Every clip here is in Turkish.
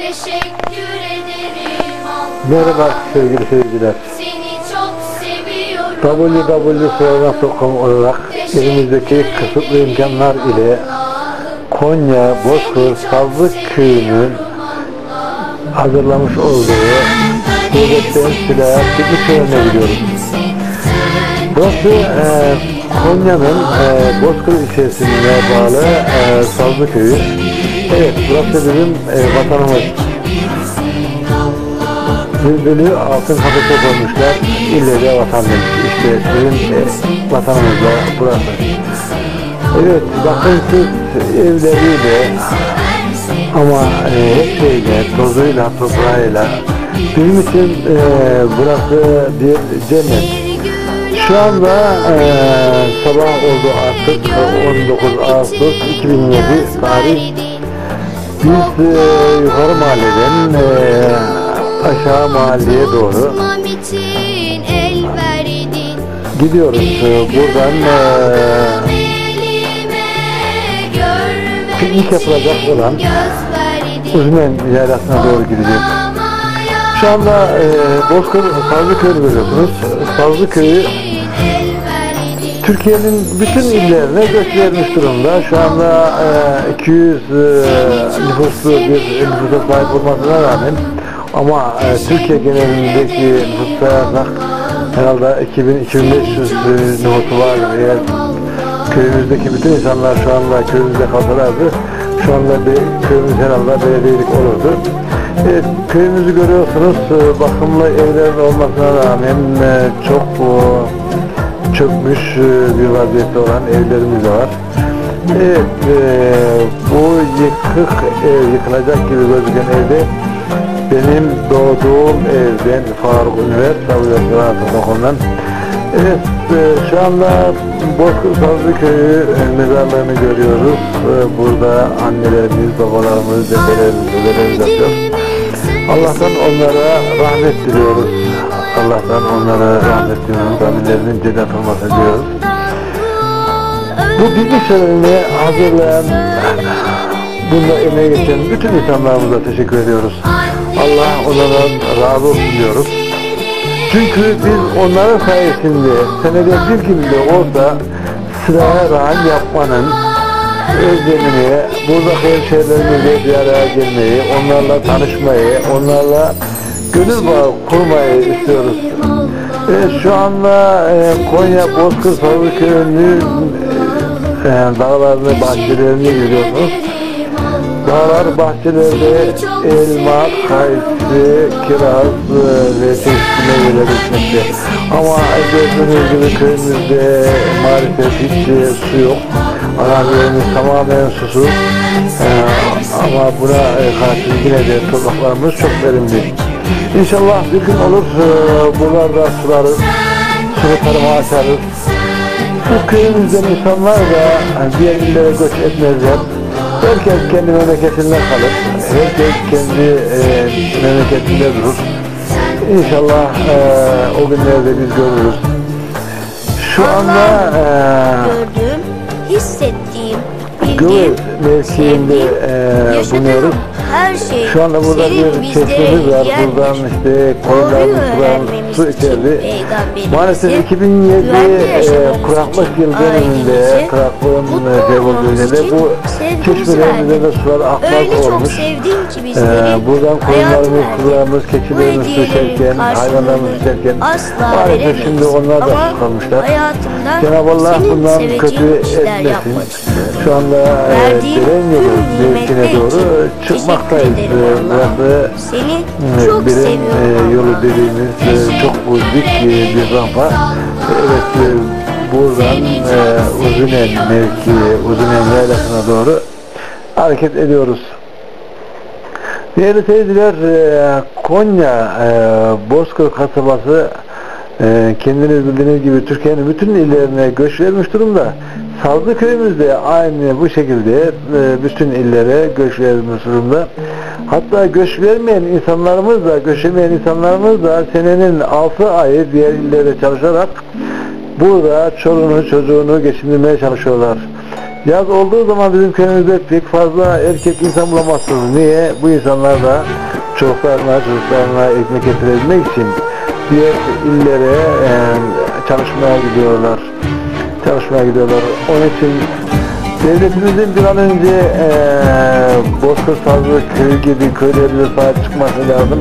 teşekkür ederim Allah. Merhaba sevgili seyirciler. Seni çok seviyorum www.program.com olarak elimizdeki kısıtlı imkanlar ile Konya Bozkır Savlık Köyü'nün hazırlamış olduğu Gurbet'ten Silah'a Piknik Köyü'ne gidiyoruz. Burası e, Konya'nın e, Bozkır ilçesine bağlı e, Savlı Köyü. Evet, burası bizim e, vatanımız. Bülbülü altın kafese koymuşlar. İlle de vatan demiş. İşte bizim e, vatanımız da burası. Evet, bakın siz evleriyle ama e, hep şeyle, tozuyla, toprağıyla bizim için e, burası bir cennet. Şu anda e, sabah oldu artık 19 Ağustos 2007 tarih. Biz e, yukarı mahalleden e, aşağı mahalleye doğru gidiyoruz. E, buradan e, piknik yapılacak olan Uzmen yaylasına doğru gideceğiz. Şu anda e, Bozkır Sazlıköy'ü görüyorsunuz. Verdin Türkiye'nin bütün illerine göç durumda. Şu anda e, 200 e, nüfuslu bir nüfusa sahip olmasına rağmen ama e, Türkiye genelindeki nüfus sayarsak herhalde 2000-2500 nüfusu var. Eğer köyümüzdeki bütün insanlar şu anda köyümüzde kalsalardı şu anda bir köyümüz herhalde belediyelik olurdu. Evet, köyümüzü görüyorsunuz. E, Bakımlı evlerin olmasına rağmen e, çok e, çökmüş e, bir vaziyette olan evlerimiz de var. Evet, e, bu yıkık ev, yıkılacak gibi gözüken evde benim doğduğum evden Faruk Üniversite Üniversitesi okunan Evet, e, şu anda Bozkır Sazlı Köyü e, mezarlarını görüyoruz. E, burada annelerimiz, babalarımız, dedelerimiz, dedelerimiz yatıyor. Allah'tan onlara rahmet diliyoruz. Allah'tan onlara rahmet diliyoruz. Amirlerinin cennet olmasını diliyoruz. Bu piknik törenini hazırlayan, bunda emeğe geçen bütün insanlarımıza teşekkür ediyoruz. Allah onlardan razı olsun diyoruz. Çünkü biz onların sayesinde senede bir gün bile olsa sıraya rahat yapmanın özlemini, buradaki hemşehrilerimizle bir araya gelmeyi, onlarla tanışmayı, onlarla gönül bağı kurmayı istiyoruz. Evet, şu anda e, Konya Bozkır Savı Köyü'nün e, dağlarını, bahçelerini görüyorsunuz. Dağlar bahçelerde elma, kayısı, kiraz e, ve çeşitli meyveler. Ama gördüğünüz gibi köyümüzde maalesef hiç e, su yok. Arazilerimiz tamamen susuz. E, ama buna e, karşı yine de topraklarımız çok verimli. İnşallah bir gün olur e, buralarda sularız, sulu açarız. Bu köyümüzden insanlar da diğer illere göç etmezler. Herkes kendi memleketinde kalır. Herkes kendi e, memleketinde durur. İnşallah e, o günlerde biz görürüz. Şu anda e, gördüğüm, bildiğim, mevkiinde e, bulunuyoruz. her şey Şu anda burada bir çeşmemiz var. Buradan işte koyunlarımız öğrenmemiz su içerdi. Maalesef 2007 güvende e, kuraklık yıl döneminde, kuraklığın mutlu e, şey bu sevgimizi çeşmelerimize de sular akmak olmuş. bizleri, buradan koyunlarımız, kuzularımız, keçilerimiz su içerken, hayvanlarımız içerken maalesef şimdi onlar da hayatımda Cenab-ı Allah bundan kötü etmesin. Şu anda e, Verdiğin yolu tüm nimetler doğru için çıkmaktayız. teşekkür ederim Allah'ım. Burası Seni e, çok birin seviyorum e, yolu Allah'ım. dediğimiz e, çok dik bir rampa. Evet buradan e, Uzunen mevki, Uzunen yaylasına doğru hareket ediyoruz. Değerli seyirciler, e, Konya e, Bozkır kasabası e, kendiniz bildiğiniz gibi Türkiye'nin bütün illerine göç vermiş durumda. Sazlı köyümüzde aynı bu şekilde e, bütün illere göç vermiş durumda. Hatta göç vermeyen insanlarımız da, göçemeyen insanlarımız da senenin 6 ayı diğer illere çalışarak burada çoluğunu çocuğunu geçindirmeye çalışıyorlar. Yaz olduğu zaman bizim köyümüzde pek fazla erkek insan bulamazsınız. Niye? Bu insanlar da çocuklarına, çocuklarına ekmek getirebilmek için diğer illere e, çalışmaya gidiyorlar. Çalışmaya gidiyorlar. Onun için devletimizin bir an önce e, Bozkır Sazlı köyü gibi köylerimize sahip çıkması lazım.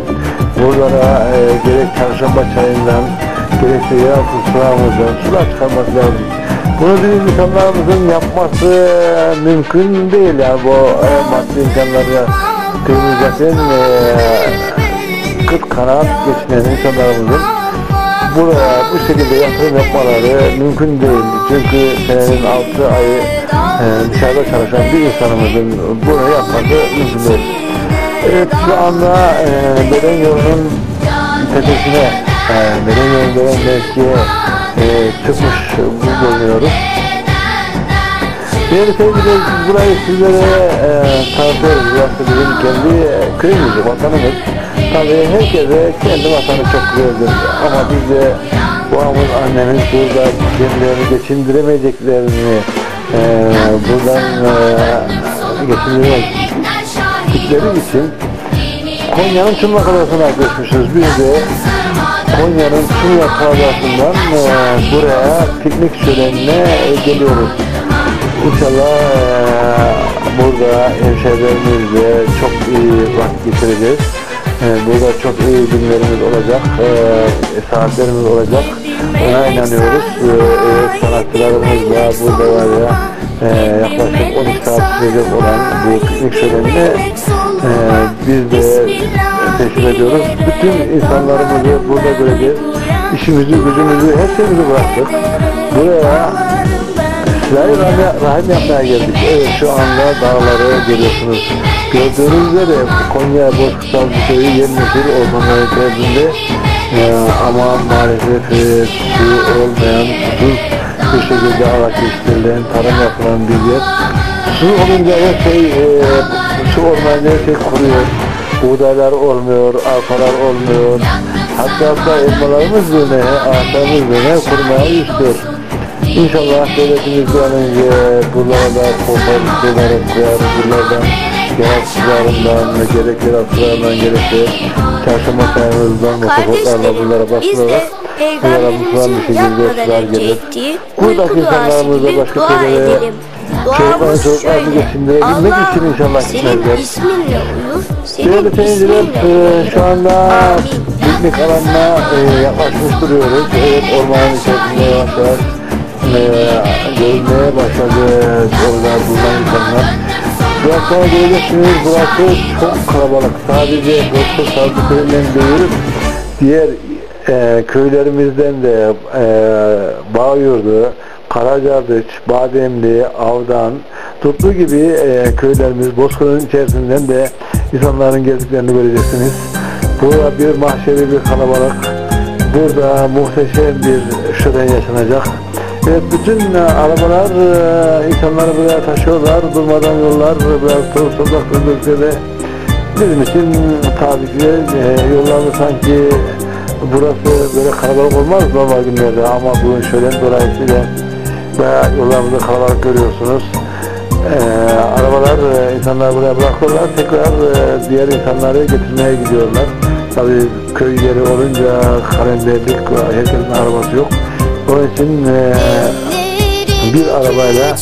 Buralara e, gerek çarşamba çayından, gerekse yeraltı sularımızdan sular çıkarması lazım. Bunu bizim insanlarımızın yapması mümkün değil yani bu e, maddi imkanları köyümüzden e, kıt kanaat geçinen insanlarımızın buraya bu şekilde yatırım yapmaları mümkün değil. Çünkü senenin 6 ayı e, dışarıda çalışan bir insanımızın bunu yapması mümkün değil. Evet şu anda e, Beden yolunun tepesine, e, Beden yolunun denen mevkiye e, çıkmış bulunuyoruz. Değerli sevgili burayı sizlere e, tanıtıyoruz. Burası kendi e, köyümüz, vatanımız. Tabii herkese kendi vatanı çok güzeldir. Ama biz de babamız, annemiz burada kendilerini geçindiremeyeceklerini e, buradan e, geçindiremedikleri için Konya'nın Çumlak Adası'na göçmüşüz. Biz de Konya'nın Çumlak Adası'ndan e, buraya piknik şölenine e, geliyoruz. İnşallah eee, burada hemşehrilerimizle çok iyi vakit geçireceğiz. Eee, burada çok iyi günlerimiz olacak, eee saatlerimiz olacak. Ona inanıyoruz. Eee, evet, sanatçılarımız da burada var ya yaklaşık 12 saat sürecek olan bu piknik şölenine eee, biz de teşvik ediyoruz. Bütün insanlarımızı burada göreceğiz. İşimizi, gücümüzü, her şeyimizi bıraktık. Buraya rahim, rahim yapmaya geldik. Evet şu anda dağları görüyorsunuz. Gördüğünüz üzere Konya Bozkırsal köyü yemyeşil ormanların içerisinde ee, ama maalesef e, su olmayan, susuz bir şekilde araç yetiştirilen, tarım yapılan bir yer. Su olunca her şey, e, su olmayınca her şey kuruyor. Buğdaylar olmuyor, arpalar olmuyor. Hatta hatta elmalarımız bile, ağaçlarımız bile kurmaya istiyor. İnşallah devletimiz bir an önce buralara da kopar, suları koyar, buralardan genel sularından, gerek yerel sularından gerekse çarşamba sayımızdan motokorlarla buralara basılarak buralara mutlaka bir şekilde sular gelir. Buradaki insanlarımızla başka çocukların Duamız çocuklarını geçindirebilmek için inşallah gitmezler. Değerli seyirciler, e, şu anda piknik alanına e, yaklaşmış duruyoruz. Evet, ormanın içerisinde yavaş yavaş e, görünmeye başladı orada bulunan insanlar. Biraz sonra göreceksiniz, burası çok kalabalık. Sadece Bozkır Savcı Köyü'nden değil, diğer e, köylerimizden de e, Bağyurdu, Karacadıç, Bademli, Avdan, Tutlu gibi e, köylerimiz Bozkır'ın içerisinden de insanların gezdiklerini göreceksiniz. Burada bir mahşeri bir kalabalık. Burada muhteşem bir şölen yaşanacak. Bütün e, arabalar e, insanları buraya taşıyorlar. Durmadan yollar, biraz sokak öldürse bizim için tabii ki e, yollarda sanki burası böyle kalabalık olmaz normal günlerde ama bugün şölen dolayısıyla bayağı yollarımızda kalabalık görüyorsunuz. Ee, arabalar insanlar buraya bırakıyorlar tekrar diğer insanları getirmeye gidiyorlar. Tabi köy yeri olunca kalenderlik herkesin arabası yok. Onun için e, bir arabayla 8-10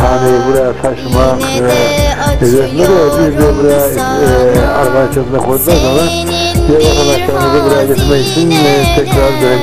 haneyi buraya taşımak e, üzerinde de biz de buraya e, arabanın içerisinde koyduktan sonra diğer vatandaşlarımızı buraya getirmek için e, tekrar böyle